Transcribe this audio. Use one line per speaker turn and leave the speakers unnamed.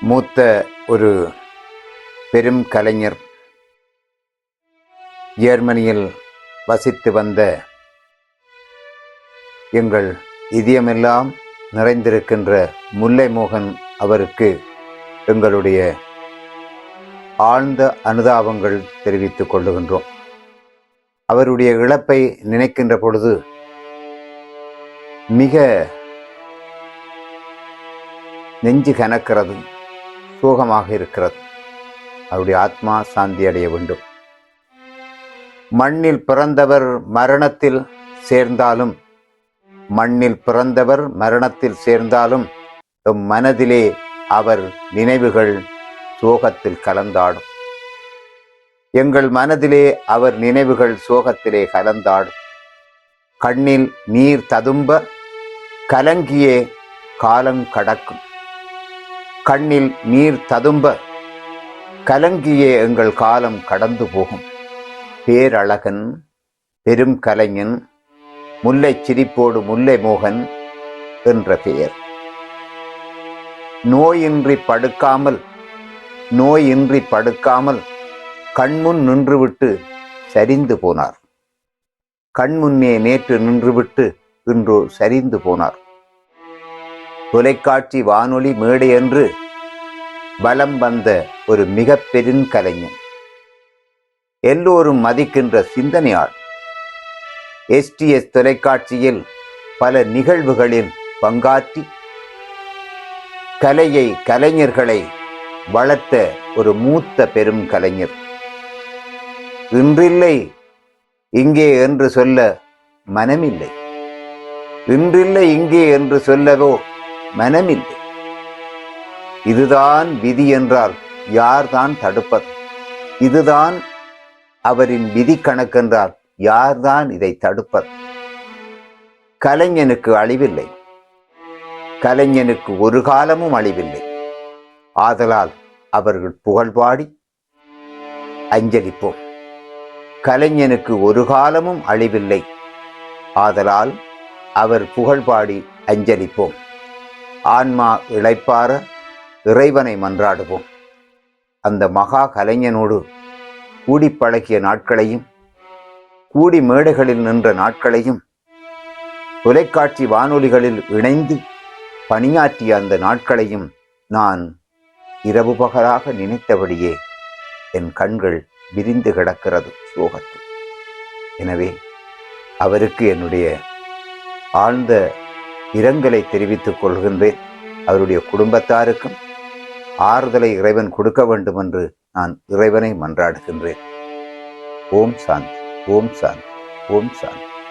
மூத்த ஒரு பெரும் கலைஞர் ஜெர்மனியில் வசித்து வந்த எங்கள் இதயமெல்லாம் நிறைந்திருக்கின்ற முல்லை மோகன் அவருக்கு எங்களுடைய ஆழ்ந்த அனுதாபங்கள் தெரிவித்துக் கொள்ளுகின்றோம். அவருடைய இழப்பை நினைக்கின்ற பொழுது மிக நெஞ்சு கனக்கிறது. சோகமாக இருக்கிறது. அவருடைய ஆத்மா சாந்தி அடைய வேண்டும். மண்ணில் பிறந்தவர் மரணத்தில் சேர்ந்தாலும் மண்ணில் பிறந்தவர் மரணத்தில் சேர்ந்தாலும் எம் மனதிலே அவர் நினைவுகள் சோகத்தில் கலந்தாடும். எங்கள் மனதிலே அவர் நினைவுகள் சோகத்திலே கலந்தாடும். கண்ணில் நீர் ததும்ப கலங்கியே காலம் கடக்கும். கண்ணில் நீர் ததும்ப கலங்கியே எங்கள் காலம் கடந்து போகும். பேரழகன் பெரும் கலைஞன் முல்லை சிரிப்போடு முல்லை மோகன் என்ற பெயர். நோயின்றி படுக்காமல் நோயின்றி படுக்காமல் கண்முன் நின்றுவிட்டு சரிந்து போனார். கண்முன்னே நேற்று நின்றுவிட்டு இன்றோ சரிந்து போனார். தொலைக்காட்சி வானொலி மேடை என்று பலம் வந்த ஒரு மிக பெருங்கலைஞன் எல்லோரும் மதிக்கின்ற சிந்தனையாள் எஸ்டிஎஸ் தொலைக்காட்சியில் பல நிகழ்வுகளில் பங்காற்றி கலையை கலைஞர்களை வளர்த்த ஒரு மூத்த பெரும் கலைஞர். இன்றில்லை இங்கே என்று சொல்ல மனமில்லை. இன்றில்லை இங்கே என்று சொல்லவோ மனமில்லை. இதுதான் விதி என்றால் யார்தான் தடுப்பது இதுதான் அவரின் விதி கணக்கென்றால் யார்தான் இதை தடுப்பது கலைஞனுக்கு அழிவில்லை. கலைஞனுக்கு ஒரு காலமும் அழிவில்லை. ஆதலால் அவர்கள் புகழ்பாடி அஞ்சலிப்போம். கலைஞனுக்கு ஒரு காலமும் அழிவில்லை. ஆதலால் அவர் புகழ்பாடி அஞ்சலிப்போம். ஆன்மா இளைப்பார இறைவனை மன்றாடுவோம். அந்த மகா கலைஞனோடு கூடி பழகிய நாட்களையும் கூடி மேடைகளில் நின்ற நாட்களையும் தொலைக்காட்சி வானொலிகளில் இணைந்து பணியாற்றிய அந்த நாட்களையும் நான் இரவு பகலாக நினைத்தபடியே என் கண்கள் விரிந்து கிடக்கிறது சோகத்தில். எனவே அவருக்கு என்னுடைய ஆழ்ந்த இரங்கலை தெரிவித்துக் கொள்கின்றேன். அவருடைய குடும்பத்தாருக்கும் ஆறுதலை இறைவன் கொடுக்க வேண்டும் என்று நான் இறைவனை மன்றாடுகின்றேன். ஓம் சாந்தி. ஓம் சாந்தி. ஓம் சாந்தி.